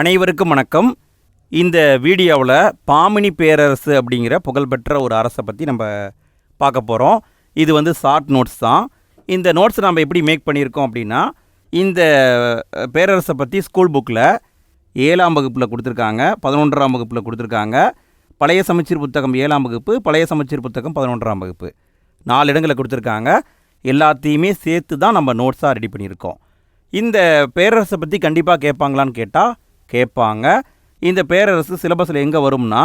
அனைவருக்கும் வணக்கம். இந்த வீடியோவில் பாமினி பேரரசு அப்படிங்கிற புகழ்பெற்ற ஒரு அரசை பற்றி நம்ம பார்க்க போகிறோம் இது வந்து ஷார்ட் நோட்ஸ் தான். இந்த நோட்ஸ் நம்ம எப்படி மேக் பண்ணியிருக்கோம் அப்படின்னா இந்த பேரரசை பற்றி ஸ்கூல் புக்கில் ஏழாம் வகுப்பில் கொடுத்துருக்காங்க பதினொன்றாம் வகுப்பில் கொடுத்துருக்காங்க. பழைய சமச்சீர் புத்தகம் ஏழாம் வகுப்பு பழைய சமச்சீர் புத்தகம் பதினொன்றாம் வகுப்பு. நாலு இடங்களில் கொடுத்துருக்காங்க. எல்லாத்தையுமே சேர்த்து தான் நம்ம நோட்ஸாக ரெடி பண்ணியிருக்கோம். இந்த பேரரசை பற்றி கண்டிப்பாக கேட்பாங்களான்னு கேட்டால் கேட்பாங்க. இந்த பேரரசு சிலபஸில் எங்கே வரும்னா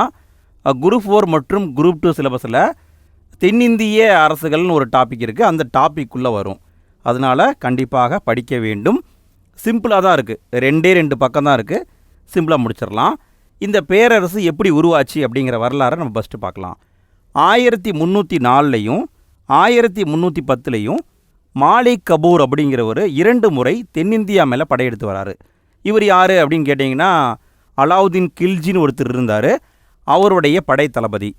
குரூப் ஃபோர் மற்றும் குரூப் டூ சிலபஸில் தென்னிந்திய அரசுகள்னு ஒரு டாபிக் இருக்குது அந்த டாபிக்குள்ளே வரும். அதனால் கண்டிப்பாக படிக்க வேண்டும். சிம்பிளாக தான் இருக்குது ரெண்டே ரெண்டு பக்கம் தான் இருக்குது சிம்பிளாக முடிச்சிடலாம். இந்த பேரரசு எப்படி உருவாச்சு அப்படிங்கிற வரலாறை நம்ம ஃபஸ்ட்டு பார்க்கலாம். ஆயிரத்தி முந்நூற்றி நாலுலையும் ஆயிரத்தி முந்நூற்றி பத்துலேயும் மாலிக் கபூர் அப்படிங்கிறவர் இரண்டு முறை தென்னிந்தியா மேலே படையெடுத்து வராரு. இவர் யார் அப்படின்னு கேட்டிங்கன்னா அலாவுதீன் கில்ஜின்னு ஒருத்தர் இருந்தார். அவருடைய படை தளபதி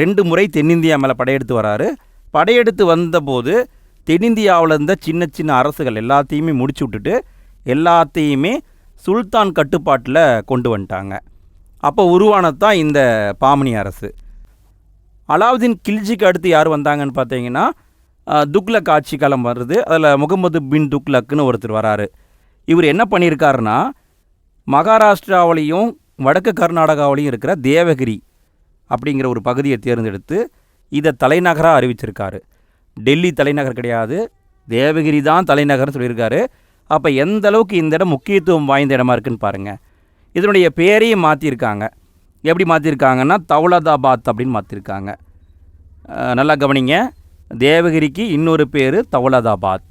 ரெண்டு முறை தென்னிந்தியா மேலே படையெடுத்து வராரு. படையெடுத்து வந்தபோது தென்னிந்தியாவில் இருந்த சின்ன சின்ன அரசுகள் எல்லாத்தையுமே முடிச்சு விட்டுட்டு எல்லாத்தையுமே சுல்தான் கட்டுப்பாட்டில் கொண்டு வந்துட்டாங்க. அப்போ உருவானது தான் இந்த பாமனி அரசு. அலாவுதீன் கில்ஜிக்கு அடுத்து யார் வந்தாங்கன்னு பார்த்தீங்கன்னா துக்லக் ஆட்சி காலம் வருது. அதில் முகமது பின் துக்லக்குன்னு ஒருத்தர் வராரு. இவர் என்ன பண்ணியிருக்காருன்னா மகாராஷ்டிராவிலையும் வடக்கு கர்நாடகாவிலையும் இருக்கிற தேவகிரி அப்படிங்கிற ஒரு பகுதியை தேர்ந்தெடுத்து இதை தலைநகராக அறிவிச்சிருக்காரு. டெல்லி தலைநகர் கிடையாது தேவகிரி தான் தலைநகர்னு சொல்லியிருக்காரு. அப்போ எந்த அளவுக்கு இந்த இடம் முக்கியத்துவம் வாய்ந்த இடமா இருக்குன்னு பாருங்கள் இதனுடைய பேரையும் மாற்றியிருக்காங்க எப்படி மாற்றிருக்காங்கன்னா தௌலதாபாத் அப்படின்னு மாற்றிருக்காங்க நல்லா கவனிங்க. தேவகிரிக்கு இன்னொரு பேர் தௌலதாபாத்.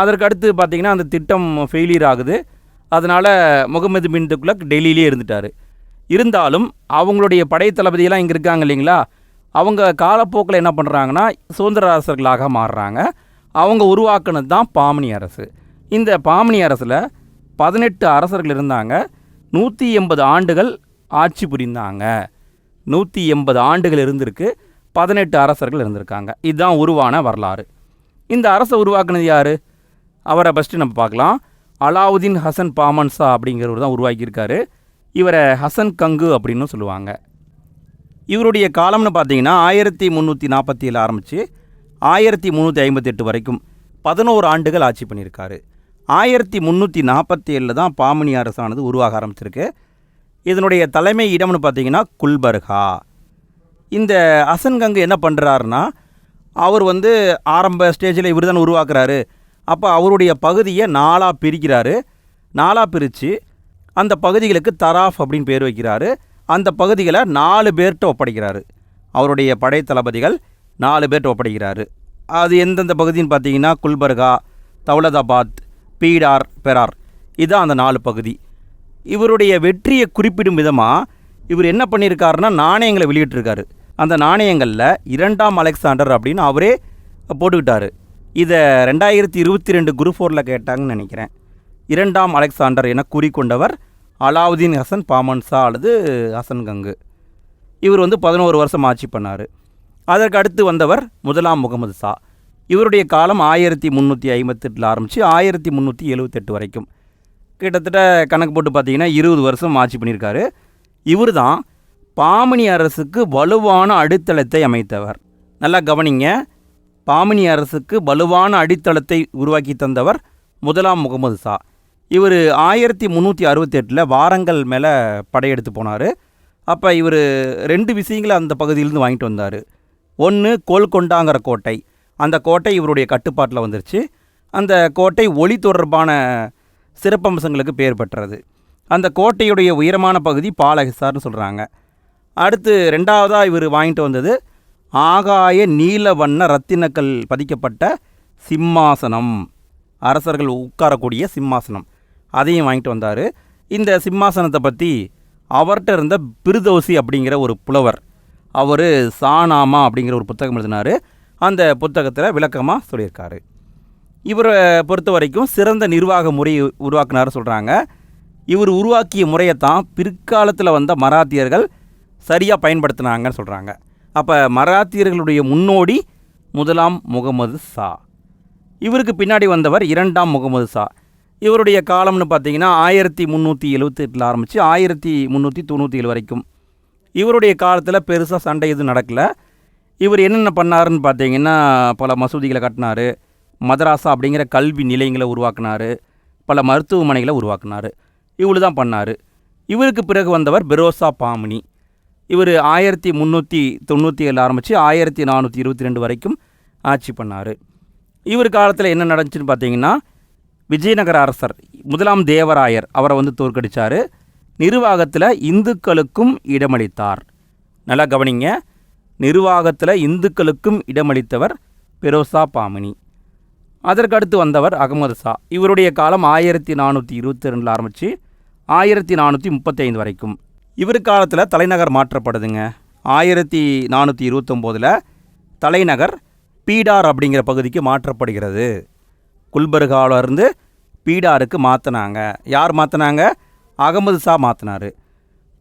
அதற்கு அடுத்து பார்த்திங்கன்னா அந்த திட்டம் ஃபெயிலியர் ஆகுது. அதனால் முகமது பின் துக்ளக் டெல்லியிலே இருந்துட்டார். இருந்தாலும் அவங்களுடைய படைத்தளபதியெல்லாம் இங்கே இருக்காங்க இல்லைங்களா? அவங்க காலப்போக்கில் என்ன பண்ணுறாங்கன்னா சுதந்திர அரசர்களாக மாறுறாங்க. அவங்க உருவாக்குனது தான் பாமனி அரசு. இந்த பாமனி அரசில் பதினெட்டு அரசர்கள் இருந்தாங்க. நூற்றி எண்பது ஆண்டுகள் ஆட்சி புரிந்தாங்க. நூற்றி எண்பது ஆண்டுகள் இருந்திருக்கு. பதினெட்டு அரசர்கள் இருந்திருக்காங்க. இதுதான் உருவான வரலாறு. இந்த அரசை உருவாக்குனது யார்? அவரை ஃபஸ்ட்டு நம்ம பார்க்கலாம். அலாவுதீன் ஹசன் பாமன்சா அப்படிங்கிறவர் தான் உருவாக்கியிருக்காரு. இவரை ஹசன் கங்கு அப்படின்னு சொல்லுவாங்க. இவருடைய காலம்னு பார்த்தீங்கன்னா ஆயிரத்தி முந்நூற்றி நாற்பத்தி ஏழு ஆரம்பித்து ஆயிரத்தி முந்நூற்றி ஐம்பத்தெட்டு வரைக்கும் பதினோரு ஆண்டுகள் ஆட்சி பண்ணியிருக்காரு. ஆயிரத்தி முந்நூற்றி நாற்பத்தி ஏழில் தான் பாமணி அரசானது உருவாக ஆரம்பிச்சிருக்கு. இதனுடைய தலைமை இடம்னு பார்த்தீங்கன்னா குல்பர்கா. இந்த அசன்கங்கு என்ன பண்ணுறாருன்னா அவர் வந்து ஆரம்ப ஸ்டேஜில் இவர் தான் உருவாக்குறாரு. அப்போ அவருடைய பகுதியை நாலாக பிரிக்கிறாரு. நாலாக பிரித்து அந்த பகுதிகளுக்கு தராஃப் அப்படின்னு பேர் வைக்கிறாரு. அந்த பகுதிகளை நாலு பேர்கிட்ட ஒப்படைக்கிறாரு. அவருடைய படை தளபதிகள் நாலு பேர்கிட்ட ஒப்படைக்கிறாரு. அது எந்தெந்த பகுதின்னு பார்த்தீங்கன்னா குல்பர்கா தௌலதாபாத் பீடார் பெரார். இதுதான் அந்த நாலு பகுதி. இவருடைய வெற்றியை குறிப்பிடும் விதமாக இவர் என்ன பண்ணியிருக்காருன்னா நாணயங்களை வெளியிட்டிருக்காரு. அந்த நாணயங்களில் இரண்டாம் அலெக்சாண்டர் அப்படின்னு அவரே போட்டுக்கிட்டாரு. இதை ரெண்டாயிரத்தி இருபத்தி ரெண்டு குரூப் ஃபோரில் கேட்டாங்கன்னு நினைக்கிறேன். இரண்டாம் அலெக்சாண்டர் என கூறிக்கொண்டவர் அலாவுதீன் ஹசன் பாமன்சா அல்லது ஹசன் கங்கு. இவர் வந்து பதினோரு வருஷம் ஆட்சி பண்ணார். அதற்கு அடுத்து வந்தவர் முதலாம் முகமது ஷா. இவருடைய காலம் ஆயிரத்தி முந்நூற்றி ஐம்பத்தெட்டில் ஆரம்பித்து ஆயிரத்தி முந்நூற்றி எழுபத்தெட்டு வரைக்கும். கிட்டத்தட்ட கணக்கு போட்டு பார்த்தீங்கன்னா இருபது வருஷம் ஆட்சி பண்ணியிருக்காரு. இவர் தான் பாமணி அரசுக்கு வலுவான அடித்தளத்தை அமைத்தவர். நல்லா கவனிங்க. பாமினி அரசுக்கு வலுவான அடித்தளத்தை உருவாக்கி தந்தவர் முதலாம் முகமது ஷா. இவர் ஆயிரத்தி முந்நூற்றி அறுபத்தெட்டில் வாரங்கள் மேலே படையெடுத்து போனார். அப்போ இவர் ரெண்டு விஷயங்களை அந்த பகுதியிலேருந்து வாங்கிட்டு வந்தார். ஒன்று கோல்கொண்டாங்கிற கோட்டை. அந்த கோட்டை இவருடைய கட்டுப்பாட்டில் வந்துருச்சு. அந்த கோட்டை ஒளி தொடர்பான சிறப்பம்சங்களுக்கு பெயர் பெற்றது. அந்த கோட்டையுடைய உயரமான பகுதி பாலகிசார்னு சொல்கிறாங்க அடுத்து ரெண்டாவதாக இவர் வாங்கிட்டு வந்தது ஆகாய நீல வண்ண ரத்தினக்கல் பதிக்கப்பட்ட சிம்மாசனம். அரசர்கள் உட்காரக்கூடிய சிம்மாசனம். அதையும் வாங்கிட்டு வந்தார். இந்த சிம்மாசனத்தை பற்றி அவர்கிட்ட இருந்த பிருதோசி அப்படிங்கிற ஒரு புலவர். அவர் சானாமா அப்படிங்கிற ஒரு புத்தகம் எழுதினார். அந்த புத்தகத்தில் விளக்கமாக சொல்லியிருக்காரு. இவரை பொறுத்த வரைக்கும் சிறந்த நிர்வாக முறையை உருவாக்குனார் சொல்கிறாங்க இவர் உருவாக்கிய முறையை தான் பிற்காலத்தில் வந்த மராத்தியர்கள் சரியாக பயன்படுத்தினாங்கன்னு சொல்கிறாங்க அப்போ மராத்தியர்களுடைய முன்னோடி முதலாம் முகமது ஷா. இவருக்கு பின்னாடி வந்தவர் இரண்டாம் முகமது ஷா. இவருடைய காலம்னு பார்த்தீங்கன்னா ஆயிரத்தி முந்நூற்றி எழுபத்தெட்டில் ஆரம்பித்து ஆயிரத்தி முந்நூற்றி தொண்ணூற்றி ஏழு வரைக்கும். இவருடைய காலத்தில் பெருசாக சண்டை எதுவும் நடக்கலை. இவர் என்னென்ன பண்ணாருன்னு பார்த்தீங்கன்னா பல மசூதிகளை கட்டினார். மதராசா அப்படிங்கிற கல்வி நிலையங்களை உருவாக்குனார். பல மருத்துவமனைகளை உருவாக்குனார். இவ்வளோ தான் பண்ணார். இவருக்கு பிறகு வந்தவர் பெரோசா பாமினி. இவர் ஆயிரத்தி முந்நூற்றி தொண்ணூற்றி ஏழு ஆரம்பித்து ஆயிரத்தி நானூற்றி இருபத்தி ரெண்டு வரைக்கும் ஆட்சி பண்ணார். இவர் காலத்தில் என்ன நடந்துச்சுன்னு பார்த்தீங்கன்னா விஜயநகர அரசர் முதலாம் தேவராயர் அவரை வந்து தோற்கடித்தார் நிர்வாகத்தில் இந்துக்களுக்கும் இடமளித்தார். நல்லா கவனிங்க. நிர்வாகத்தில் இந்துக்களுக்கும் இடமளித்தவர் பெரோசா பாமினி. அதற்கடுத்து வந்தவர் அகமது ஷா. இவருடைய காலம் ஆயிரத்தி நானூற்றி இருபத்தி ரெண்டில் ஆரம்பித்து ஆயிரத்தி நானூற்றி முப்பத்தைந்து வரைக்கும். இவர் காலத்தில் தலைநகர் மாற்றப்படுதுங்க. ஆயிரத்தி நானூற்றி இருபத்தொம்போதில் தலைநகர் பீடார் அப்படிங்கிற பகுதிக்கு மாற்றப்படுகிறது. குல்பர்காவிலருந்து பீடாருக்கு மாற்றினாங்க யார் மாற்றினாங்க அகமது ஷா மாற்றினார்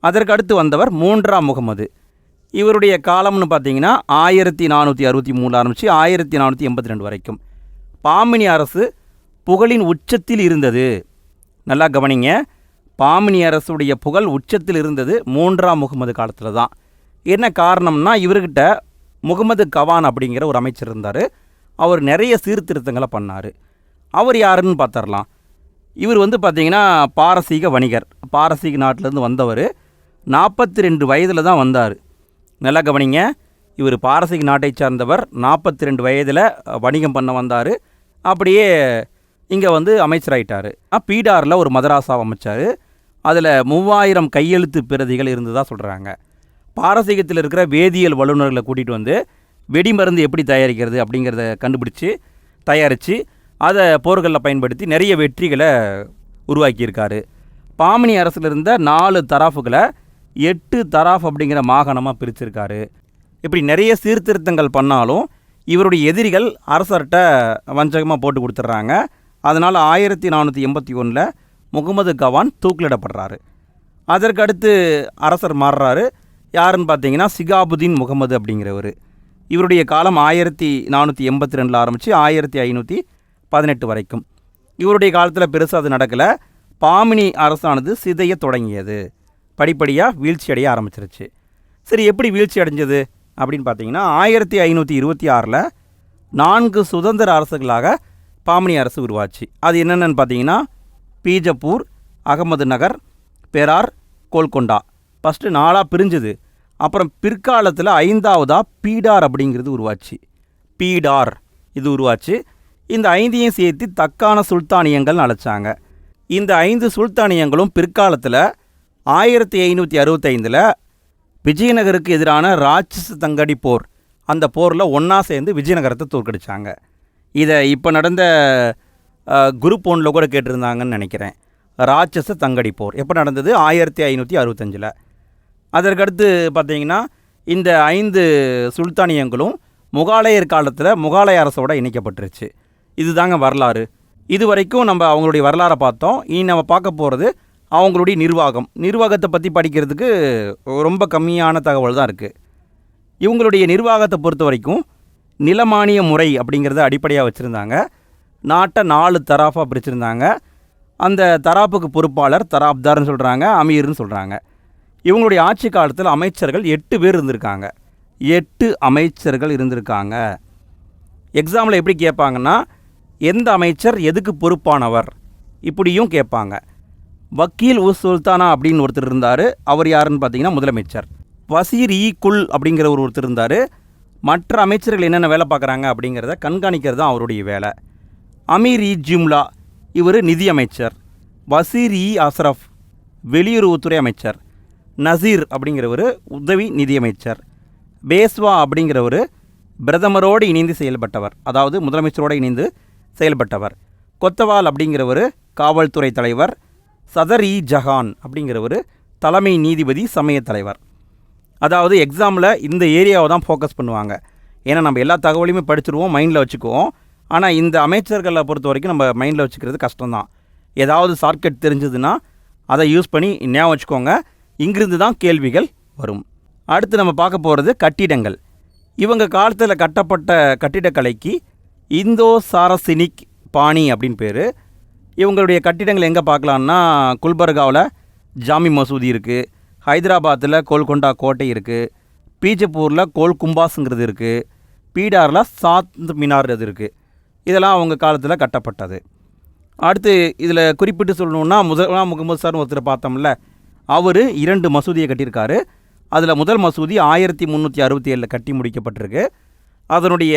அதற்கு அடுத்து வந்தவர் மூன்றாம் முகமது. இவருடைய காலம்னு பார்த்தீங்கன்னா ஆயிரத்தி நானூற்றி அறுபத்தி மூணு ஆரம்பித்து ஆயிரத்தி நானூற்றி எண்பத்தி ரெண்டு வரைக்கும். பாமினி அரசு புகழின் உச்சத்தில் இருந்தது. நல்லா கவனிங்க. பாமினி அரசுடைய புகழ் உச்சத்தில் இருந்தது மூன்றாம் முகமது காலத்தில் தான். என்ன காரணம்னா இவர்கிட்ட முகமது கவான் அப்படிங்கிற ஒரு அமைச்சர் இருந்தார். அவர் நிறைய சீர்திருத்தங்களை பண்ணார். அவர் யாருன்னு பார்த்துடலாம் இவர் வந்து பார்த்திங்கன்னா பாரசீக வணிகர். பாரசீக நாட்டிலேருந்து வந்தவர். நாற்பத்தி ரெண்டு வயதில் தான் வந்தார். நல்லா கவனிங்க இவர் பாரசீக நாட்டை சார்ந்தவர். நாற்பத்தி ரெண்டு வயதில் வணிகம் பண்ண வந்தார். அப்படியே இங்கே வந்து அமைச்சராயிட்டார். பீடாரில் ஒரு மதராசாவை அமைச்சார். அதில் மூவாயிரம் கையெழுத்து பிரதிகள் இருந்ததாக சொல்கிறாங்க பாரசீகத்தில் இருக்கிற வேதியியல் வல்லுநர்களை கூட்டிகிட்டு வந்து வெடிமருந்து எப்படி தயாரிக்கிறது அப்படிங்கிறத கண்டுபிடிச்சி தயாரித்து அதை போர்களில் பயன்படுத்தி நிறைய வெற்றிகளை உருவாக்கியிருக்காரு. பாமினி அரசில் இருந்த நாலு தராஃபுகளை எட்டு தராஃப் அப்படிங்கிற மாகாணமாக பிரிச்சிருக்காரு. இப்படி நிறைய சீர்திருத்தங்கள் பண்ணாலும் இவருடைய எதிரிகள் அரசர்கிட்ட வஞ்சகமாக போட்டு கொடுத்துட்றாங்க. அதனால் ஆயிரத்தி நானூற்றி எண்பத்தி ஒன்றில் முகமது கவான் தூக்கிலிடப்படுறாரு. அதற்கு அடுத்து அரசர் மாறுறாரு. யாருன்னு பார்த்தீங்கன்னா சிகாபுதீன் முகமது அப்படிங்கிறவர். இவருடைய காலம் ஆயிரத்தி நானூற்றி எண்பத்தி ரெண்டில் ஆரம்பித்து ஆயிரத்தி ஐநூற்றி பதினெட்டு வரைக்கும். இவருடைய காலத்தில் பெருசாக அது நடக்கலை. பாமினி அரசானது சிதைய தொடங்கியது. படிப்படியாக வீழ்ச்சி அடைய ஆரம்பிச்சிருச்சு. சரி எப்படி வீழ்ச்சி அடைஞ்சது அப்படின்னு பார்த்தீங்கன்னா ஆயிரத்தி ஐநூற்றி இருபத்தி ஆறில் நான்கு சுதந்திர அரசுகளாக பாமினி அரசு உருவாச்சு. அது என்னென்னு பார்த்தீங்கன்னா பீஜப்பூர் அகமது நகர் பெரார் கோல்கொண்டா. ஃபஸ்ட்டு நாளாக பிரிஞ்சுது. அப்புறம் பிற்காலத்தில் ஐந்தாவதாக பீடார் அப்படிங்கிறது உருவாச்சு. பீடார் இது உருவாச்சு. இந்த ஐந்தையும் சேர்த்து தக்கான சுல்தானியங்கள் அழைச்சாங்க. இந்த ஐந்து சுல்தானியங்களும் பிற்காலத்தில் ஆயிரத்தி ஐநூற்றி அறுபத்தைந்தில் விஜயநகருக்கு எதிரான ராட்சச தங்கடி போர். அந்த போரில் ஒன்றா சேர்ந்து விஜயநகரத்தை தோற்கடிச்சாங்க. இதை இப்போ நடந்த குரூப் ஒன்றில் கூட கேட்டிருந்தாங்கன்னு நினைக்கிறேன். ராட்சச தங்கடி போர். எப்போ நடந்தது? ஆயிரத்தி ஐநூற்றி அறுபத்தஞ்சில். அதற்கடுத்து பார்த்தீங்கன்னா இந்த ஐந்து சுல்தானியங்களும் முகாலயர் காலத்தில் முகாலய அரசோட இணைக்கப்பட்டுருச்சு. இதுதாங்க வரலாறு. இது வரைக்கும் நம்ம அவங்களுடைய வரலாறை பார்த்தோம். இனி நம்ம பார்க்க போகிறது அவங்களுடைய நிர்வாகம். நிர்வாகத்தை பற்றி படிக்கிறதுக்கு ரொம்ப கம்மியான தகவல் தான் இருக்குது இவங்களுடைய நிர்வாகத்தை பொறுத்த வரைக்கும் நிலமானிய முறை அப்படிங்கிறத அடிப்படையாக வச்சுருந்தாங்க. நாட்டை நாலு தராஃபாக பிரிச்சிருந்தாங்க. அந்த தராப்புக்கு பொறுப்பாளர் தராப்தார்னு சொல்கிறாங்க அமீர்னு சொல்கிறாங்க இவங்களுடைய ஆட்சி காலத்தில் அமைச்சர்கள் எட்டு பேர் இருந்திருக்காங்க. எட்டு அமைச்சர்கள் இருந்திருக்காங்க. எக்ஸாமில் எப்படி கேட்பாங்கன்னா எந்த அமைச்சர் எதுக்கு பொறுப்பானவர்? இப்படியும் கேட்பாங்க வக்கீல் உஸ் சுல்தானா அப்படின்னு ஒருத்தர் இருந்தார். அவர் யாருன்னு பார்த்தீங்கன்னா முதலமைச்சர். வசீர் ஈ குல் அப்படிங்கிற ஒரு ஒருத்தர் இருந்தார். மற்ற அமைச்சர்கள் என்னென்ன வேலை பார்க்குறாங்க அப்படிங்கிறத கண்காணிக்கிறது தான் அவருடைய வேலை. அமீர் இ ஜிம்லா இவர் நிதியமைச்சர். வசீர் இ அஸ்ரஃப் வெளியுறவுத்துறை அமைச்சர். நசீர் அப்படிங்கிறவர் உதவி நிதியமைச்சர். பேஸ்வா அப்படிங்கிறவர் பிரதமரோடு இணைந்து செயல்பட்டவர். அதாவது முதலமைச்சரோடு இணைந்து செயல்பட்டவர். கொத்தவால் அப்படிங்கிறவர் காவல்துறை தலைவர். சதர் இ ஜஹான் அப்படிங்கிறவர் தலைமை நீதிபதி சமய தலைவர். அதாவது எக்ஸாமில் இந்த ஏரியாவை தான் ஃபோக்கஸ் பண்ணுவாங்க. ஏன்னா நம்ம எல்லா தகவலையுமே படிச்சிருவோம் மைண்டில் வச்சுக்குவோம். ஆனால் இந்த அமைச்சர்களை பொறுத்த வரைக்கும் நம்ம மைண்டில் வச்சுக்கிறது கஷ்டம்தான். ஏதாவது ஷார்ட்கட் தெரிஞ்சதுன்னா அதை யூஸ் பண்ணி ஞாபகம் வச்சுக்கோங்க. இங்கிருந்து தான் கேள்விகள் வரும். அடுத்து நம்ம பார்க்க போகிறது கட்டிடங்கள். இவங்க காலத்தில் கட்டப்பட்ட கட்டிடக்கலைக்கு இந்தோ சாரசினிக் பாணி அப்படின்னு பேர். இவங்களுடைய கட்டிடங்கள் எங்கே பார்க்கலான்னா குல்பர்காவில் ஜாமி மசூதி இருக்குது ஹைதராபாத்தில் கோல்கொண்டா கோட்டை இருக்குது பீஜப்பூரில் கோல் கும்பாஸுங்கிறது இருக்குது பீடாரில் சாத் மினார் இது இருக்குது இதெல்லாம் அவங்க காலத்தில் கட்டப்பட்டது. அடுத்து இதில் குறிப்பிட்டு சொல்லணுன்னா முதலாம் முகமது சார்னு ஒருத்தர் பார்த்தோம்ல அவர் இரண்டு மசூதியை கட்டியிருக்காரு. அதில் முதல் மசூதி ஆயிரத்தி முந்நூற்றி அறுபத்தி ஏழில் கட்டி முடிக்கப்பட்டிருக்கு. அதனுடைய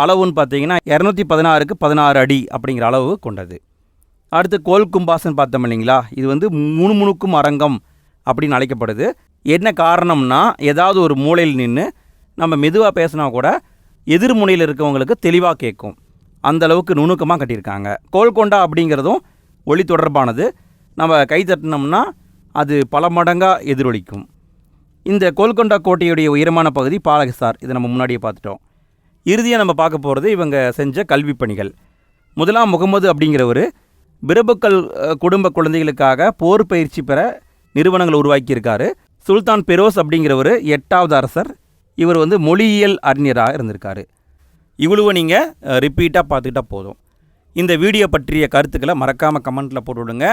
அளவுன்னு பார்த்தீங்கன்னா இரநூத்தி பதினாறுக்கு பதினாறு அடி அப்படிங்கிற அளவு கொண்டது. அடுத்து கோல் கும்பாசன் பார்த்தோம் இல்லைங்களா? இது வந்து முணுமுணுக்கும் அரங்கம் அப்படின்னு அழைக்கப்படுது. என்ன காரணம்னா ஏதாவது ஒரு மூலையில் நின்று நம்ம மெதுவாக பேசினா கூட எதிர்முனையில் இருக்கவங்களுக்கு தெளிவாக கேட்கும். அந்த அளவுக்கு நுணுக்கமாக கட்டியிருக்காங்க. கோல்கொண்டா அப்படிங்கிறதும் ஒளி தொடர்பானது. நம்ம கை தட்டினோம்னா அது பல மடங்காக எதிரொலிக்கும். இந்த கோல்கொண்டா கோட்டையுடைய உயரமான பகுதி பாலகிசார் இதை நம்ம முன்னாடியே பார்த்துட்டோம். இறுதியாக நம்ம பார்க்க போகிறது இவங்க செஞ்ச கல்விப் பணிகள். முதலாம் முகமது அப்படிங்கிறவர் பிரபுக்கள் குடும்ப குழந்தைகளுக்காக போர் பயிற்சி பெற நிறுவனங்கள் உருவாக்கியிருக்காரு. சுல்தான் பெரோஸ் அப்படிங்கிறவர் எட்டாவது அரசர். இவர் வந்து மொழியியல் அறிஞராக இருந்திருக்காரு. இவ்வளவு நீங்கள் ரிப்பீட்டாக பார்த்துக்கிட்டா போதும். இந்த வீடியோ பற்றிய கருத்துக்களை மறக்காமல் கமெண்ட்டில் போட்டு விடுங்க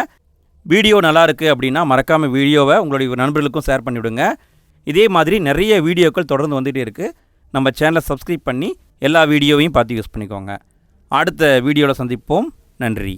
வீடியோ நல்லா இருக்குது அப்படின்னா மறக்காமல் வீடியோவை உங்களுடைய நண்பர்களுக்கும் ஷேர் பண்ணிவிடுங்க. இதே மாதிரி நிறைய வீடியோக்கள் தொடர்ந்து வந்துகிட்டே இருக்குது நம்ம சேனலை சப்ஸ்கிரைப் பண்ணி எல்லா வீடியோவையும் பார்த்து யூஸ் பண்ணிக்கோங்க. அடுத்த வீடியோவில் சந்திப்போம். நன்றி.